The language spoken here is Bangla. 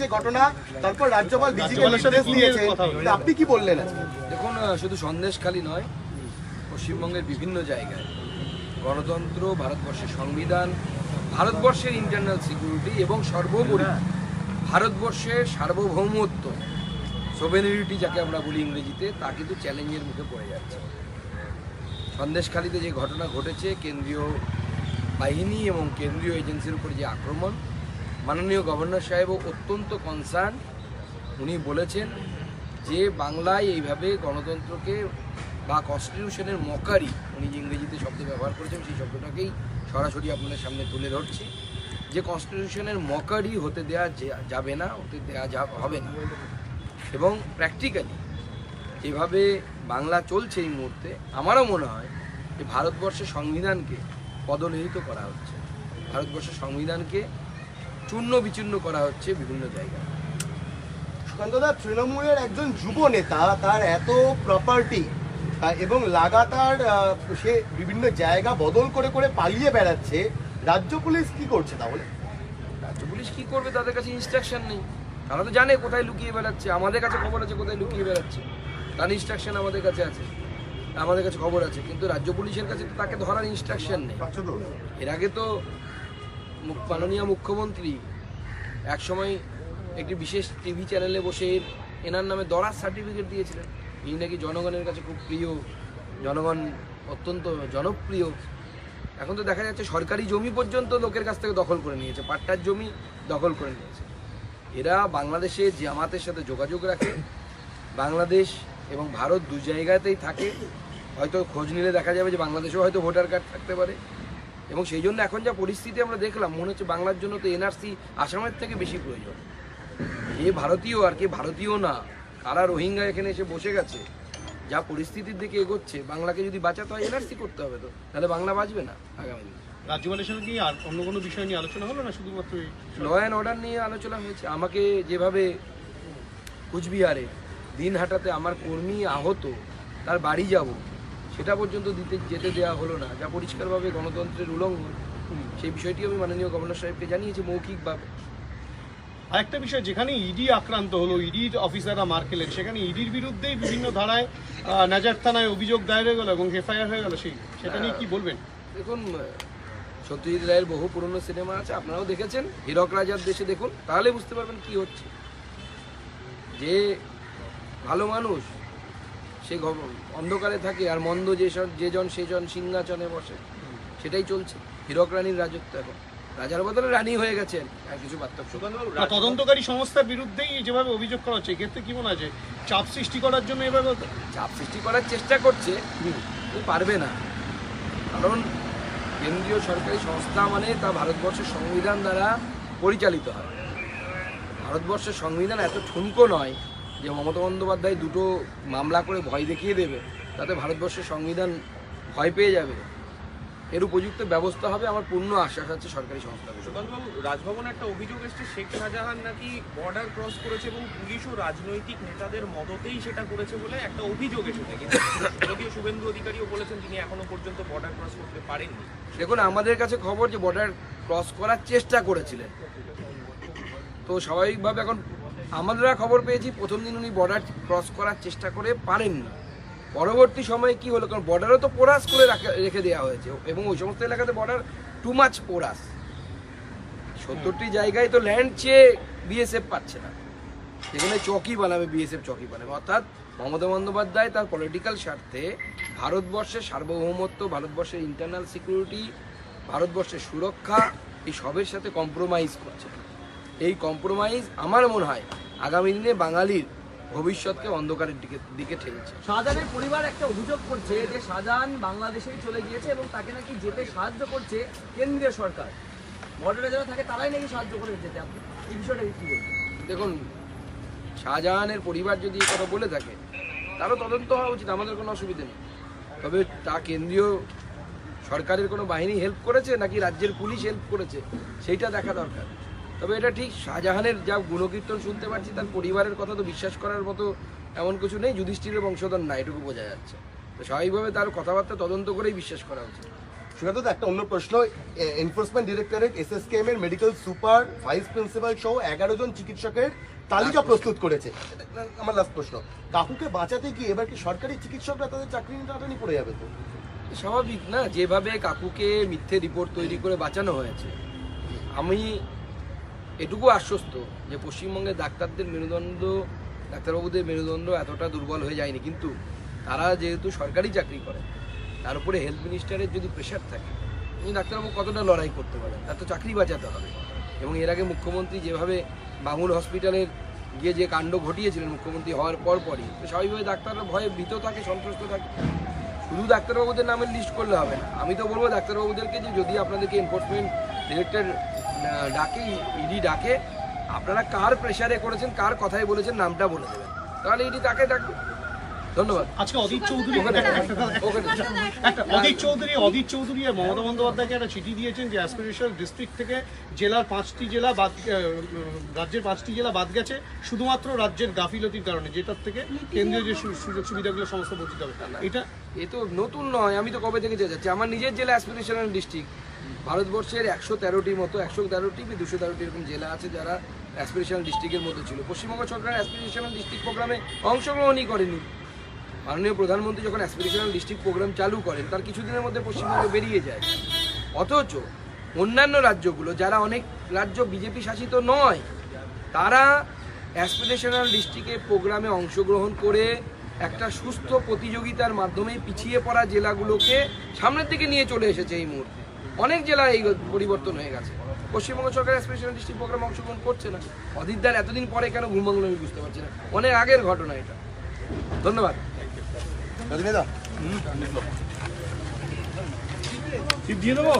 যে ঘটনা তারপর রাজ্যপাল সাথে নির্দেশ ফোন দিয়ে দিয়েছেন কথা হবে। তা আপনি কি বললেন দেখুন শুধু সন্দেশখালী নয় পশ্চিমবঙ্গের বিভিন্ন জায়গায় গণতন্ত্র ভারতবর্ষের সংবিধান ভারতবর্ষের ইন্টারনাল সিকিউরিটি এবং সর্বোপরি ভারতবর্ষের সার্বভৌমত্ব সোভেনিরিটি যাকে আমরা বলি ইংরেজিতে তা কিন্তু চ্যালেঞ্জের মুখে পড়ে যাচ্ছে সন্দেশখালীতে যে ঘটনা ঘটেছে কেন্দ্রীয় বাহিনী এবং কেন্দ্রীয় এজেন্সির উপর যে আক্রমণ মাননীয় গভর্নর সাহেবও অত্যন্ত কনসার্ন উনি বলেছেন যে বাংলায় এইভাবে গণতন্ত্রকে বা কনস্টিটিউশনের মকারি, উনি যে ইংরেজিতে শব্দ ব্যবহার করেছেন, সেই শব্দটাকেই সরাসরি আপনাদের সামনে তুলে ধরছি। যে কনস্টিটিউশনের মকারি হতে দেয়া যাবে না, হতে দেয়া যা, হবে না। এবং প্র্যাকটিক্যালি যেভাবে বাংলা চলছে এই মুহূর্তে, আমারও মনে হয় যে ভারতবর্ষের সংবিধানকে পদনিহিত করা হচ্ছে। ভারতবর্ষের সংবিধানকে চূর্ণ বিচূর্ণ করা হচ্ছে বিভিন্ন জায়গায়। সুকান্তদা তৃণমূলের একজন যুব নেতা তার এত প্রপার্টি এবং লাগাতার সে বিভিন্ন জায়গা বদল করে করে পালিয়ে বেড়াচ্ছে রাজ্য পুলিশ কি করছে তাহলে? রাজ্য পুলিশ কি করবে তাদের কাছে ইনস্ট্রাকশন নেই। তারা তো জানে কোথায় লুকিয়ে বেড়াচ্ছে আমাদের কাছে খবর আছে কোথায় লুকিয়ে বেড়াচ্ছে। তার ইনস্ট্রাকশন আমাদের কাছে আছে আমাদের কাছে খবর আছে কিন্তু রাজ্য পুলিশের কাছে তো তাকে ধরার ইনস্ট্রাকশন নেই। এর আগে তো মাননীয় মুখ্যমন্ত্রী এক সময় একটি বিশেষ টিভি চ্যানেলে বসে এনার নামে দরাজ সার্টিফিকেট দিয়েছিলেন। এই নাকি জনগণের কাছে খুব প্রিয়, জনগণ অত্যন্ত জনপ্রিয়। এখন তো দেখা যাচ্ছে সরকারি জমি পর্যন্ত লোকের কাছ থেকে দখল করে নিয়েছে, পাট্টার জমি দখল করে নিয়েছে। এরা বাংলাদেশে জামাতের সাথে যোগাযোগ রাখে, বাংলাদেশ এবং ভারত দু জায়গাতেই থাকে। হয়তো খোঁজ নিলে দেখা যাবে যে বাংলাদেশেও হয়তো ভোটার কার্ড থাকতে পারে। এবং সেই জন্য এখন যা পরিস্থিতি আমরা দেখলাম মনে হচ্ছে বাংলার জন্য তো এনআরসি আসামের থেকে বেশি প্রয়োজন। কে ভারতীয় আর কে ভারতীয় না কারা রোহিঙ্গা এখানে এসে বসে গেছে যা পরিস্থিতির দিকে এগোচ্ছে বাংলাকে যদি বাঁচাতে হয় এনআরসি করতে হবে তো তাহলে বাংলা বাঁচবে না আগামী দিনে। রাজ্যপালের কি আর অন্য কোনো বিষয় নিয়ে আলোচনা হলো না শুধুমাত্র ল অ্যান্ড অর্ডার নিয়ে আলোচনা হয়েছে। আমাকে যেভাবে কুচবিহারে দিন হাটাতে আমার কর্মী আহত তার বাড়ি যাব সেটা পর্যন্ত দিতে যেতে দেওয়া হলো না। যা পরিষ্কারভাবে গণতন্ত্রের উল্লঙ্ঘন সেই বিষয়টি আমি মাননীয় গভর্নর সাহেবকে জানিয়েছি মৌখিকভাবে। আরেকটা বিষয় যেখানে ইডি আক্রান্ত হলো ইডির অফিসাররা মার খেলেন সেখানে ইডির বিরুদ্ধেই বিভিন্ন ধারায় নাজার থানায় অভিযোগ দায়ের হয়ে গেল এবং এফআইআর হয়ে গেল। সেই সেটা নিয়ে কি বলবেন? দেখুন সত্যজিৎ রায়ের বহু পুরনো সিনেমা আছে আপনারাও দেখেছেন। হীরক রাজার দেশে দেখুন তাহলে বুঝতে পারবেন কি হচ্ছে। যে ভালো মানুষ সে গভ- অন্ধকারে থাকে আর মন্দ যেসব যেজন সেজন সিংহাচনে বসে। সেটাই চলছে। হীরক রানীর রাজত্ব এখন। রাজার বদলে রানী হয়ে গেছেন আর কিছু পার্থক্য তদন্তকারী সংস্থার বিরুদ্ধেই যেভাবে অভিযোগ করা হচ্ছে এক্ষেত্রে কি মনে যে চাপ সৃষ্টি করার জন্য এভাবে চাপ সৃষ্টি করার চেষ্টা করছে পারবে না। কারণ কেন্দ্রীয় সরকারি সংস্থা মানে তা ভারতবর্ষের সংবিধান দ্বারা পরিচালিত হয়। ভারতবর্ষের সংবিধান এত ঠুনকো নয় যে মমতা বন্দ্যোপাধ্যায় দুটো মামলা করে ভয় দেখিয়ে দেবে তাতে ভারতবর্ষের সংবিধান ভয় পেয়ে যাবে। এর উপযুক্ত ব্যবস্থা হবে আমার পূর্ণ আশ্বাস আছে সরকারি সংস্থাগুলো সুকান্তবাবু রাজভবনে একটা অভিযোগ এসেছে শেখ শাহজাহান নাকি বর্ডার ক্রস করেছে এবং পুলিশ ও রাজনৈতিক নেতাদের মদতেই সেটা করেছে বলে একটা অভিযোগ এসেছে। যদিও শুভেন্দু অধিকারীও বলেছেন তিনি এখনও পর্যন্ত বর্ডার ক্রস করতে পারেননি। দেখুন আমাদের কাছে খবর যে বর্ডার ক্রস করার চেষ্টা করেছিলেন। তো স্বাভাবিকভাবে এখন আমরা খবর পেয়েছি, প্রথম দিন উনি বর্ডার ক্রস করার চেষ্টা করে পারেননি। পরবর্তী সময়ে কি হলো? কারণ বর্ডারও তো পোরাস করে রাখা- রেখে দেওয়া হয়েছে। এবং ওই সমস্ত এলাকাতে বর্ডার টু মাচ পোরাস সত্তরটি জায়গায় তো ল্যান্ড চেয়ে বিএসএফ পাচ্ছে না। সেখানে চকি বানাবে বিএসএফ চকি বানাবে। অর্থাৎ মমতা বন্দ্যোপাধ্যায় তার পলিটিক্যাল স্বার্থে ভারতবর্ষের সার্বভৌমত্ব, ভারতবর্ষের ইন্টারনাল সিকিউরিটি ভারতবর্ষের সুরক্ষা, এই সবের সাথে কম্প্রোমাইজ করছে। এই কম্প্রোমাইজ আমার মনে হয় আগামী দিনে বাঙালির ভবিষ্যৎকে অন্ধকারের দিকে দিকে ঠেলছে শাহজাহানের পরিবার একটা অভিযোগ করছে যে শাহজাহান বাংলাদেশেই চলে গিয়েছে এবং তাকে নাকি যেতে সাহায্য করছে কেন্দ্রীয় সরকার। বর্ডারে যারা থাকে তারাই নাকি সাহায্য করে যেতে। আপনি এই বিষয়টা কি বলবেন? দেখুন শাহজাহানের পরিবার যদি এই কথা বলে থাকে তারও তদন্ত হওয়া উচিত আমাদের কোনো অসুবিধা নেই। তবে তা কেন্দ্রীয় সরকারের কোনো বাহিনী হেল্প করেছে নাকি রাজ্যের পুলিশ হেল্প করেছে সেইটা দেখা দরকার। তবে এটা ঠিক শাহজাহানের যা গুণকীর্তন শুনতে পাচ্ছি তার পরিবারের কথা তো বিশ্বাস করার মতো এমন কিছু নেই যুধিষ্ঠিরের বংশধর না এটুকু বোঝা যাচ্ছে। তো স্বাভাবিকভাবে তার কথাবার্তা তদন্ত করেই বিশ্বাস করা উচিত। সুকান্ত একটা অন্য প্রশ্ন এনফোর্সমেন্ট ডিরেক্টরেট এসএসকেএম এর মেডিকেল সুপার ভাইস প্রিন্সিপাল সহ এগারো জন চিকিৎসকের তালিকা প্রস্তুত করেছে। আমার লাস্ট প্রশ্ন। কাকুকে বাঁচাতে গিয়ে এবার কি সরকারি চিকিৎসকরা তাদের চাকরি টাটানি পড়ে যাবে তো? স্বাভাবিক না যেভাবে কাকুকে মিথ্যে রিপোর্ট তৈরি করে বাঁচানো হয়েছে আমি এটুকু আশ্বস্ত যে পশ্চিমবঙ্গের ডাক্তারদের মেরুদণ্ড, ডাক্তারবাবুদের মেরুদণ্ড এতটা দুর্বল হয়ে যায়নি। কিন্তু তারা যেহেতু সরকারি চাকরি করে, তার উপরে হেলথ মিনিস্টারের যদি প্রেশার থাকে, উনি ডাক্তারবাবু কতটা লড়াই করতে পারেন? তার তো চাকরি বাঁচাতে হবে। এবং এর আগে মুখ্যমন্ত্রী যেভাবে বাঙুর হসপিটালের গিয়ে যে কাণ্ড ঘটিয়েছিলেন মুখ্যমন্ত্রী হওয়ার পর পরই, তো স্বাভাবিকভাবে ডাক্তাররা ভয়ে ভীত থাকে, সন্ত্রস্ত থাকে। শুধু ডাক্তারবাবুদের নামের লিস্ট করলে হবে না। আমি তো বলব ডাক্তারবাবুদেরকে যে যদি আপনাদেরকে এনফোর্সমেন্ট ডিরেক্টর ডাকে, ইডি ডাকে। আপনারা কার প্রেশারে করেছেন, কার কথায় বলেছেন, নামটা বলে দেবেন। তাহলে ইডি তাকে ডাকবে। ধন্যবাদ। আজকে অদিত চৌধুরী অদিত চৌধুরী অদিত চৌধুরী আর মমতা বন্দ্যোপাধ্যায়কে একটা চিঠি দিয়েছেন যে অ্যাসপিরেশনাল ডিস্ট্রিক্ট থেকে জেলার পাঁচটি জেলা বাদ রাজ্যের পাঁচটি জেলা বাদ গেছে শুধুমাত্র রাজ্যের গাফিলতির কারণে যেটার থেকে কেন্দ্রীয় যে সু- সুযোগ সুবিধাগুলো সমস্ত বঞ্চিত হবে। এটা এ তো নতুন নয় আমি তো কবে থেকে যাচ্ছি? আমার নিজের জেলা অ্যাসপিরেশনাল ডিস্ট্রিক্ট ভারতবর্ষের একশো তেরোটির মতো একশো তেরোটি কি দুশো তেরোটি এরকম জেলা আছে যারা অ্যাসপিরেশনাল ডিস্ট্রিক্টের মধ্যে ছিল। পশ্চিমবঙ্গ সরকার অ্যাসপিরেশনাল ডিস্ট্রিক্ট প্রোগ্রামে অংশগ্রহণই করেনি। মাননীয় প্রধানমন্ত্রী যখন অ্যাসপিরেশনাল ডিস্ট্রিক্ট প্রোগ্রাম চালু করেন, তার কিছুদিনের মধ্যে পশ্চিমবঙ্গ বেরিয়ে যায়। অথচ অন্যান্য রাজ্যগুলো, যারা অনেক রাজ্য বিজেপি শাসিত নয়, তারা অ্যাসপিরেশনাল ডিস্ট্রিক্টের প্রোগ্রামে অংশগ্রহণ করে একটা সুস্থ প্রতিযোগিতার মাধ্যমে পিছিয়ে পড়া জেলাগুলোকে সামনের দিকে নিয়ে চলে এসেছে এই মুহূর্তে। অনেক জেলায় এই পরিবর্তন হয়ে গেছে। পশ্চিমবঙ্গ সরকার অ্যাসপিরেশনাল ডিস্ট্রিক্ট প্রোগ্রামে অংশগ্রহণ করছে না। অদিতদার এতদিন পরে কেন ঘুম আমি বুঝতে পারছি না। অনেক আগের ঘটনা এটা। ধন্যবাদ। দিয়ে দেবো